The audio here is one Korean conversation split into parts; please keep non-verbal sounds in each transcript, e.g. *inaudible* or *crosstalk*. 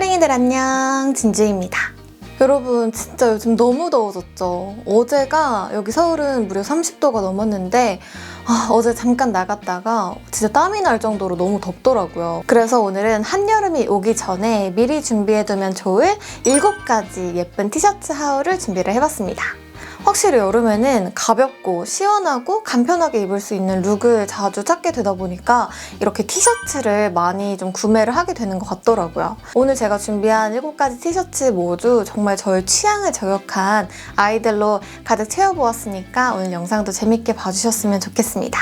친구들 안녕 진주입니다. 여러분 진짜 요즘 너무 더워졌죠. 어제가 여기 서울은 무려 30도가 넘었는데 아, 어제 잠깐 나갔다가 진짜 땀이 날 정도로 너무 덥더라고요. 그래서 오늘은 한여름이 오기 전에 미리 준비해두면 좋을 7가지 예쁜 티셔츠 하울을 준비를 해봤습니다. 확실히 여름에는 가볍고 시원하고 간편하게 입을 수 있는 룩을 자주 찾게 되다 보니까 이렇게 티셔츠를 많이 좀 구매를 하게 되는 것 같더라고요. 오늘 제가 준비한 7가지 티셔츠 모두 정말 저의 취향을 저격한 아이들로 가득 채워보았으니까 오늘 영상도 재밌게 봐주셨으면 좋겠습니다.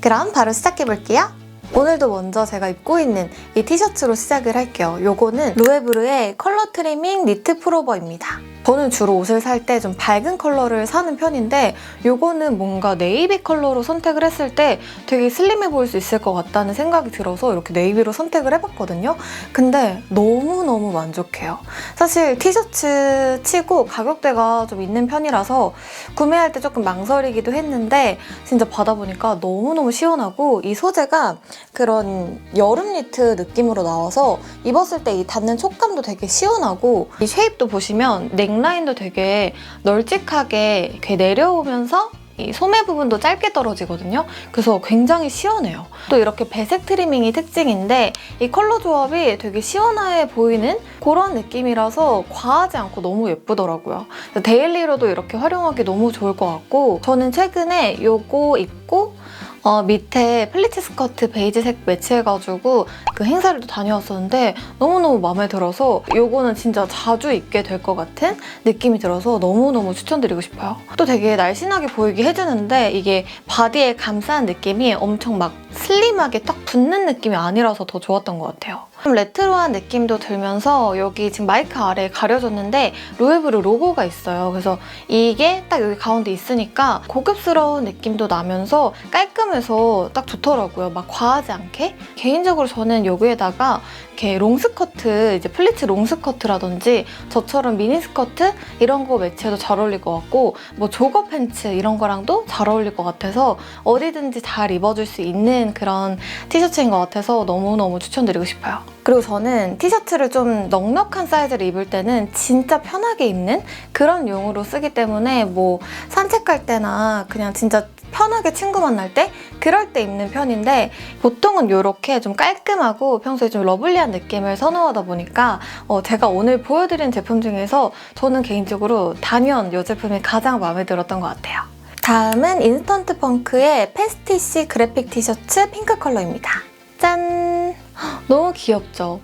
그럼 바로 시작해볼게요. 오늘도 먼저 제가 입고 있는 이 티셔츠로 시작을 할게요. 요거는 로에브르의 컬러 트리밍 니트 프로버입니다. 저는 주로 옷을 살 때 좀 밝은 컬러를 사는 편인데 요거는 뭔가 네이비 컬러로 선택을 했을 때 되게 슬림해 보일 수 있을 것 같다는 생각이 들어서 이렇게 네이비로 선택을 해봤거든요. 근데 너무너무 만족해요. 사실 티셔츠 치고 가격대가 좀 있는 편이라서 구매할 때 조금 망설이기도 했는데 진짜 받아보니까 너무너무 시원하고 이 소재가 그런 여름 니트 느낌으로 나와서 입었을 때 이 닿는 촉감도 되게 시원하고 이 쉐입도 보시면 넥라인도 되게 널찍하게 이렇게 내려오면서 이 소매 부분도 짧게 떨어지거든요. 그래서 굉장히 시원해요. 또 이렇게 배색 트리밍이 특징인데 이 컬러 조합이 되게 시원해 보이는 그런 느낌이라서 과하지 않고 너무 예쁘더라고요. 데일리로도 이렇게 활용하기 너무 좋을 것 같고 저는 최근에 이거 입고 어, 밑에 플리츠 스커트 베이지색 매치해가지고 그 행사를 또 다녀왔었는데 너무너무 마음에 들어서 이거는 진짜 자주 입게 될 것 같은 느낌이 들어서 너무너무 추천드리고 싶어요. 또 되게 날씬하게 보이게 해주는데 이게 바디에 감싼 느낌이 엄청 막 슬림하게 딱 붙는 느낌이 아니라서 더 좋았던 것 같아요. 좀 레트로한 느낌도 들면서 여기 지금 마이크 아래에 가려졌는데 로에브르 로고가 있어요. 그래서 이게 딱 여기 가운데 있으니까 고급스러운 느낌도 나면서 깔끔해서 딱 좋더라고요. 막 과하지 않게. 개인적으로 저는 여기에다가 이렇게 롱스커트, 이제 플리츠 롱스커트라든지 저처럼 미니스커트 이런 거 매치해도 잘 어울릴 것 같고 뭐 조거 팬츠 이런 거랑도 잘 어울릴 것 같아서 어디든지 잘 입어줄 수 있는 그런 티셔츠인 것 같아서 너무너무 추천드리고 싶어요. 그리고 저는 티셔츠를 좀 넉넉한 사이즈를 입을 때는 진짜 편하게 입는 그런 용으로 쓰기 때문에 뭐 산책할 때나 그냥 진짜 편하게 친구 만날 때 그럴 때 입는 편인데 보통은 이렇게 좀 깔끔하고 평소에 좀 러블리한 느낌을 선호하다 보니까 어, 제가 오늘 보여드린 제품 중에서 저는 개인적으로 단연 이 제품이 가장 마음에 들었던 것 같아요. 다음은 인스턴트 펑크의 패스티시 그래픽 티셔츠 핑크 컬러입니다. 짠! *gasps* 너무 귀엽죠?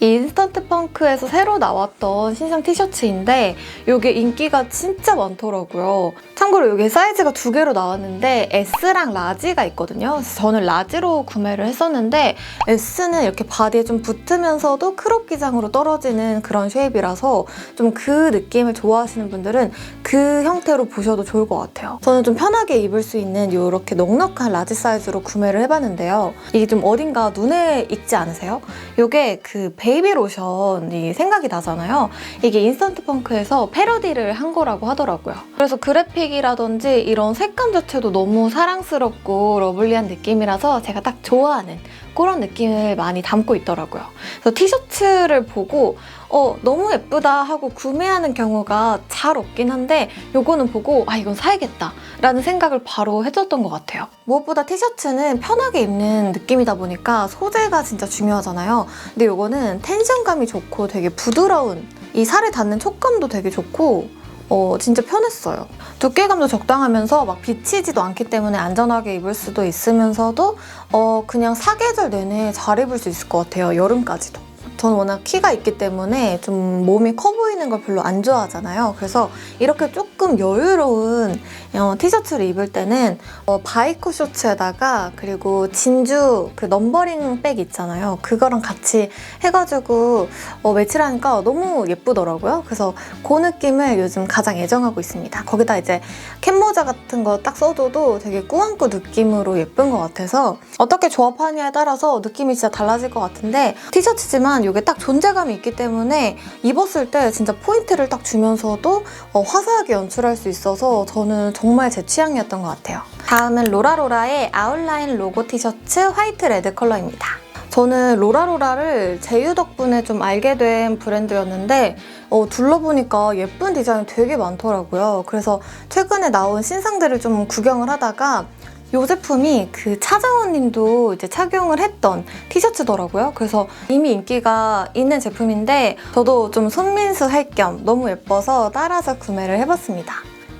이 인스턴트 펑크에서 새로 나왔던 신상 티셔츠인데 이게 인기가 진짜 많더라고요. 참고로 이게 사이즈가 두 개로 나왔는데 S랑 라지가 있거든요. 저는 라지로 구매를 했었는데 S는 이렇게 바디에 좀 붙으면서도 크롭 기장으로 떨어지는 그런 쉐입이라서 좀 그 느낌을 좋아하시는 분들은 그 형태로 보셔도 좋을 것 같아요. 저는 좀 편하게 입을 수 있는 이렇게 넉넉한 라지 사이즈로 구매를 해봤는데요. 이게 좀 어딘가 눈에 익지 않으세요? 이게 그 베 이비 로션이 생각이 나잖아요. 이게 인스턴트 펑크에서 패러디를 한 거라고 하더라고요. 그래서 그래픽이라든지 이런 색감 자체도 너무 사랑스럽고 러블리한 느낌이라서 제가 딱 좋아하는 그런 느낌을 많이 담고 있더라고요. 그래서 티셔츠를 보고 어, 너무 예쁘다 하고 구매하는 경우가 잘 없긴 한데 요거는 보고 아 이건 사야겠다 라는 생각을 바로 해줬던 것 같아요. 무엇보다 티셔츠는 편하게 입는 느낌이다 보니까 소재가 진짜 중요하잖아요. 근데 요거는 텐션감이 좋고 되게 부드러운 이 살에 닿는 촉감도 되게 좋고 어, 진짜 편했어요. 두께감도 적당하면서 막 비치지도 않기 때문에 안전하게 입을 수도 있으면서도 어, 그냥 사계절 내내 잘 입을 수 있을 것 같아요. 여름까지도. 저는 워낙 키가 있기 때문에 좀 몸이 커 보이는 걸 별로 안 좋아하잖아요. 그래서 이렇게 조금 여유로운 어, 티셔츠를 입을 때는 어, 바이커 셔츠에다가 그리고 진주 그 넘버링 백 있잖아요. 그거랑 같이 해가지고 어, 매치를 하니까 너무 예쁘더라고요. 그래서 그 느낌을 요즘 가장 애정하고 있습니다. 거기다 이제 캡모자 같은 거 딱 써줘도 되게 꾸안꾸 느낌으로 예쁜 것 같아서 어떻게 조합하냐에 따라서 느낌이 진짜 달라질 것 같은데 티셔츠지만 이게 딱 존재감이 있기 때문에 입었을 때 진짜 포인트를 딱 주면서도 어, 화사하게 연출할 수 있어서 저는 정말 제 취향이었던 것 같아요. 다음은 로라로라의 아웃라인 로고 티셔츠 화이트 레드 컬러입니다. 저는 로라로라를 제휴 덕분에 좀 알게 된 브랜드였는데 어, 둘러보니까 예쁜 디자인 되게 많더라고요. 그래서 최근에 나온 신상들을 좀 구경을 하다가 이 제품이 그 차정원님도 이제 착용을 했던 티셔츠더라고요. 그래서 이미 인기가 있는 제품인데 저도 좀 손민수 할 겸 너무 예뻐서 따라서 구매를 해봤습니다.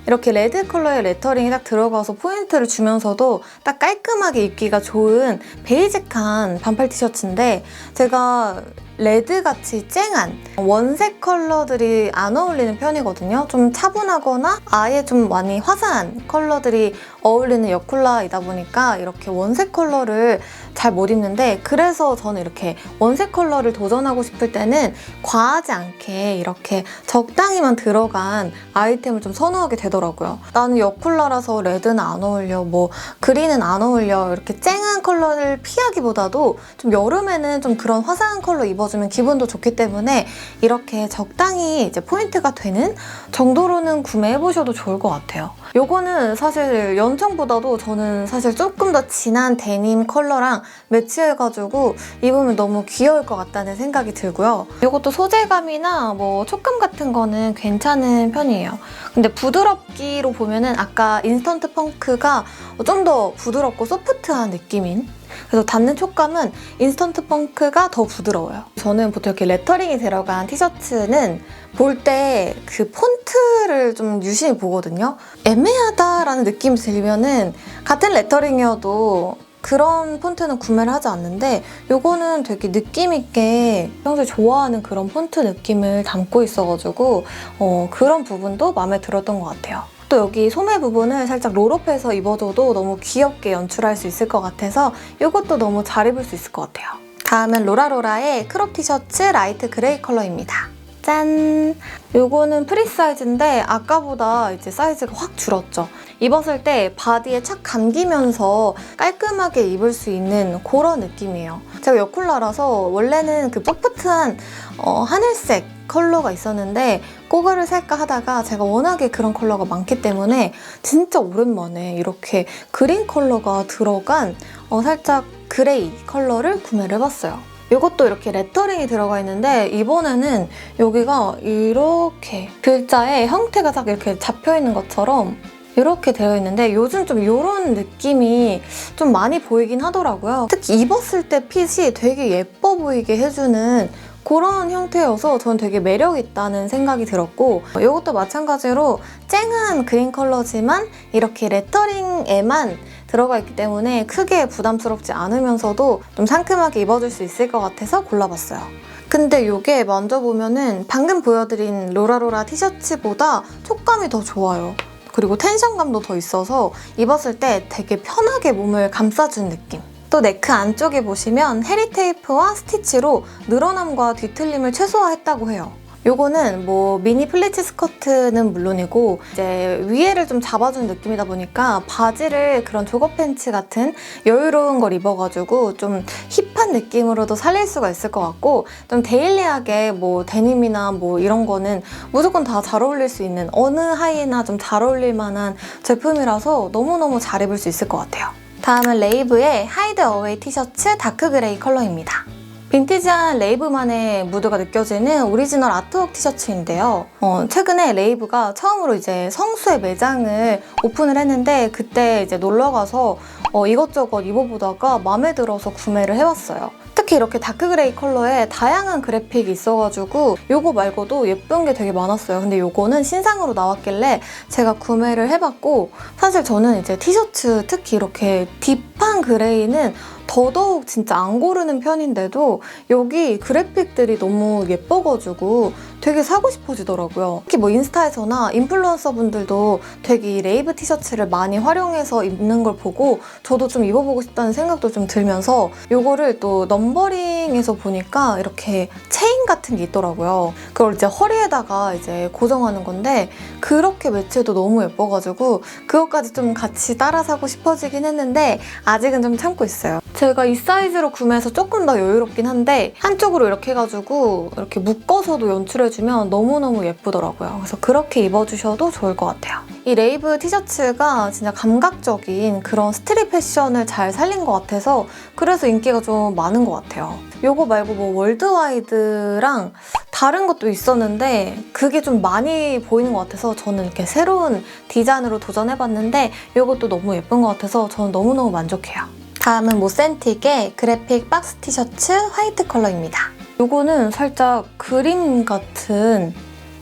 이렇게 레드 컬러의 레터링이 딱 들어가서 포인트를 주면서도 딱 깔끔하게 입기가 좋은 베이직한 반팔 티셔츠인데 제가 레드같이 쨍한 원색 컬러들이 안 어울리는 편이거든요. 좀 차분하거나 아예 좀 많이 화사한 컬러들이 어울리는 여쿨라이다 보니까 이렇게 원색 컬러를 잘 못 입는데 그래서 저는 이렇게 원색 컬러를 도전하고 싶을 때는 과하지 않게 이렇게 적당히만 들어간 아이템을 좀 선호하게 되더라고요. 나는 여쿨라라서 레드는 안 어울려, 뭐 그린은 안 어울려 이렇게 쨍한 컬러를 피하기보다도 좀 여름에는 좀 그런 화사한 컬러 입어주면 기분도 좋기 때문에 이렇게 적당히 이제 포인트가 되는 정도로는 구매해보셔도 좋을 것 같아요. 요거는 사실 연청보다도 저는 사실 조금 더 진한 데님 컬러랑 매치해가지고 입으면 너무 귀여울 것 같다는 생각이 들고요. 이것도 소재감이나 뭐 촉감 같은 거는 괜찮은 편이에요. 근데 부드럽기로 보면은 아까 인스턴트 펑크가 좀 더 부드럽고 소프트한 느낌인 그래서 닿는 촉감은 인스턴트 펑크가 더 부드러워요. 저는 보통 이렇게 레터링이 들어간 티셔츠는 볼 때 그 폰트를 좀 유심히 보거든요. 애매하다라는 느낌이 들면은 같은 레터링이어도 그런 폰트는 구매를 하지 않는데 요거는 되게 느낌 있게 평소에 좋아하는 그런 폰트 느낌을 담고 있어가지고 어, 그런 부분도 마음에 들었던 것 같아요. 또 여기 소매 부분을 살짝 롤업해서 입어줘도 너무 귀엽게 연출할 수 있을 것 같아서 이것도 너무 잘 입을 수 있을 것 같아요. 다음은 로라로라의 크롭 티셔츠 라이트 그레이 컬러입니다. 짠! 요거는 프리 사이즈인데 아까보다 이제 사이즈가 확 줄었죠. 입었을 때 바디에 착 감기면서 깔끔하게 입을 수 있는 그런 느낌이에요. 제가 여쿨라라서 원래는 그 풋풋한 어, 하늘색 컬러가 있었는데 그거를 살까 하다가 제가 워낙에 그런 컬러가 많기 때문에 진짜 오랜만에 이렇게 그린 컬러가 들어간 어, 살짝 그레이 컬러를 구매를 해봤어요. 이것도 이렇게 레터링이 들어가 있는데 이번에는 여기가 이렇게 글자의 형태가 딱 이렇게 잡혀 있는 것처럼 이렇게 되어 있는데 요즘 좀 이런 느낌이 좀 많이 보이긴 하더라고요. 특히 입었을 때 핏이 되게 예뻐 보이게 해주는 그런 형태여서 저는 되게 매력 있다는 생각이 들었고 이것도 마찬가지로 쨍한 그린 컬러지만 이렇게 레터링에만 들어가 있기 때문에 크게 부담스럽지 않으면서도 좀 상큼하게 입어줄 수 있을 것 같아서 골라봤어요. 근데 이게 만져보면은 방금 보여드린 로라로라 티셔츠보다 촉감이 더 좋아요. 그리고 텐션감도 더 있어서 입었을 때 되게 편하게 몸을 감싸준 느낌. 또 네크 안쪽에 보시면 헤리 테이프와 스티치로 늘어남과 뒤틀림을 최소화했다고 해요. 요거는 뭐 미니 플리츠 스커트는 물론이고 이제 위에를 좀 잡아준 느낌이다 보니까 바지를 그런 조거 팬츠 같은 여유로운 걸 입어가지고 좀 힙한 느낌으로도 살릴 수가 있을 것 같고 좀 데일리하게 뭐 데님이나 뭐 이런 거는 무조건 다 잘 어울릴 수 있는 어느 하이나 좀 잘 어울릴 만한 제품이라서 너무너무 잘 입을 수 있을 것 같아요. 다음은 레이브의 하이드 어웨이 티셔츠 다크 그레이 컬러입니다. 빈티지한 레이브만의 무드가 느껴지는 오리지널 아트웍 티셔츠인데요. 어, 최근에 레이브가 처음으로 이제 성수의 매장을 오픈을 했는데 그때 이제 놀러 가서 어, 이것저것 입어보다가 마음에 들어서 구매를 해왔어요. 특히 이렇게 다크그레이 컬러에 다양한 그래픽이 있어가지고 이거 말고도 예쁜 게 되게 많았어요. 근데 이거는 신상으로 나왔길래 제가 구매를 해봤고 사실 저는 이제 티셔츠 특히 이렇게 딥한 그레이는 더더욱 진짜 안 고르는 편인데도 여기 그래픽들이 너무 예뻐가지고 되게 사고 싶어지더라고요. 특히 뭐 인스타에서나 인플루언서 분들도 되게 이 레이브 티셔츠를 많이 활용해서 입는 걸 보고 저도 좀 입어보고 싶다는 생각도 좀 들면서 이거를 또 넘버링에서 보니까 이렇게 체인 같은 게 있더라고요. 그걸 이제 허리에다가 이제 고정하는 건데 그렇게 매치해도 너무 예뻐가지고 그것까지 좀 같이 따라 사고 싶어지긴 했는데 아직은 좀 참고 있어요. 제가 이 사이즈로 구매해서 조금 더 여유롭긴 한데 한쪽으로 이렇게 해가지고 이렇게 묶어서도 연출해주면 너무너무 예쁘더라고요. 그래서 그렇게 입어주셔도 좋을 것 같아요. 이 레이브 티셔츠가 진짜 감각적인 그런 스트릿 패션을 잘 살린 것 같아서 그래서 인기가 좀 많은 것 같아요. 요거 말고 뭐 월드와이드랑 다른 것도 있었는데 그게 좀 많이 보이는 것 같아서 저는 이렇게 새로운 디자인으로 도전해봤는데 요것도 너무 예쁜 것 같아서 저는 너무너무 만족해요. 다음은 모센틱의 그래픽 박스 티셔츠 화이트 컬러입니다. 요거는 살짝 그림 같은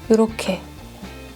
이렇게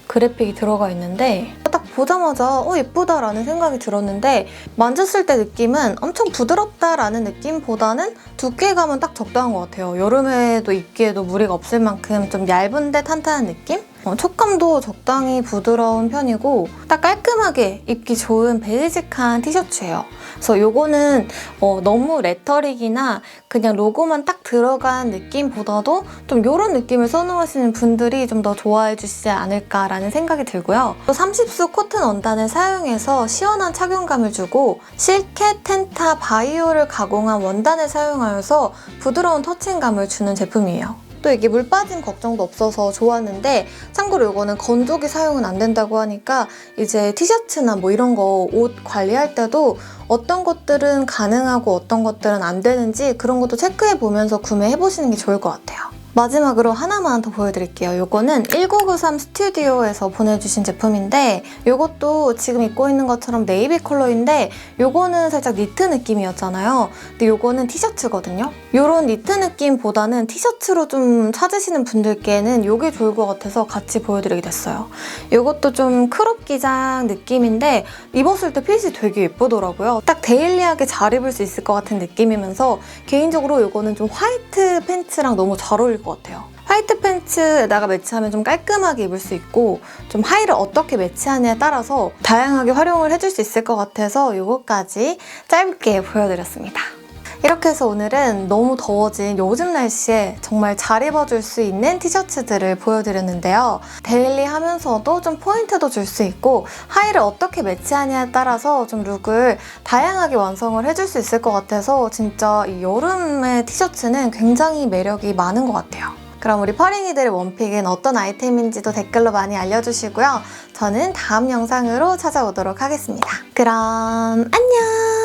그래픽이 들어가 있는데 딱 보자마자 어 예쁘다라는 생각이 들었는데 만졌을 때 느낌은 엄청 부드럽다라는 느낌보다는 두께감은 딱 적당한 것 같아요. 여름에도 입기에도 무리가 없을 만큼 좀 얇은데 탄탄한 느낌? 어, 촉감도 적당히 부드러운 편이고 딱 깔끔하게 입기 좋은 베이직한 티셔츠예요. 그래서 요거는 어, 너무 레터릭이나 그냥 로고만 딱 들어간 느낌보다도 좀 이런 느낌을 선호하시는 분들이 좀 더 좋아해 주시지 않을까라는 생각이 들고요. 또 30수 코튼 원단을 사용해서 시원한 착용감을 주고 실켓, 텐타, 바이오를 가공한 원단을 사용하여서 부드러운 터칭감을 주는 제품이에요. 또 이게 물 빠짐 걱정도 없어서 좋았는데 참고로 이거는 건조기 사용은 안 된다고 하니까 이제 티셔츠나 뭐 이런 거 옷 관리할 때도 어떤 것들은 가능하고 어떤 것들은 안 되는지 그런 것도 체크해 보면서 구매해 보시는 게 좋을 것 같아요. 마지막으로 하나만 더 보여드릴게요. 요거는 1993 스튜디오에서 보내주신 제품인데 요것도 지금 입고 있는 것처럼 네이비 컬러인데 요거는 살짝 니트 느낌이었잖아요. 근데 요거는 티셔츠거든요. 요런 니트 느낌보다는 티셔츠로 좀 찾으시는 분들께는 요게 좋을 것 같아서 같이 보여드리게 됐어요. 요것도 좀 크롭 기장 느낌인데 입었을 때 핏이 되게 예쁘더라고요. 딱 데일리하게 잘 입을 수 있을 것 같은 느낌이면서 개인적으로 요거는 좀 화이트 팬츠랑 너무 잘 어울릴 것 같아요. 화이트 팬츠에다가 매치하면 좀 깔끔하게 입을 수 있고 좀 하의를 어떻게 매치하냐에 따라서 다양하게 활용을 해줄 수 있을 것 같아서 요거까지 짧게 보여드렸습니다. 이렇게 해서 오늘은 너무 더워진 요즘 날씨에 정말 잘 입어줄 수 있는 티셔츠들을 보여드렸는데요. 데일리 하면서도 좀 포인트도 줄 수 있고 하의를 어떻게 매치하냐에 따라서 좀 룩을 다양하게 완성을 해줄 수 있을 것 같아서 진짜 이 여름의 티셔츠는 굉장히 매력이 많은 것 같아요. 그럼 우리 퍼링이들의 원픽은 어떤 아이템인지도 댓글로 많이 알려주시고요. 저는 다음 영상으로 찾아오도록 하겠습니다. 그럼 안녕!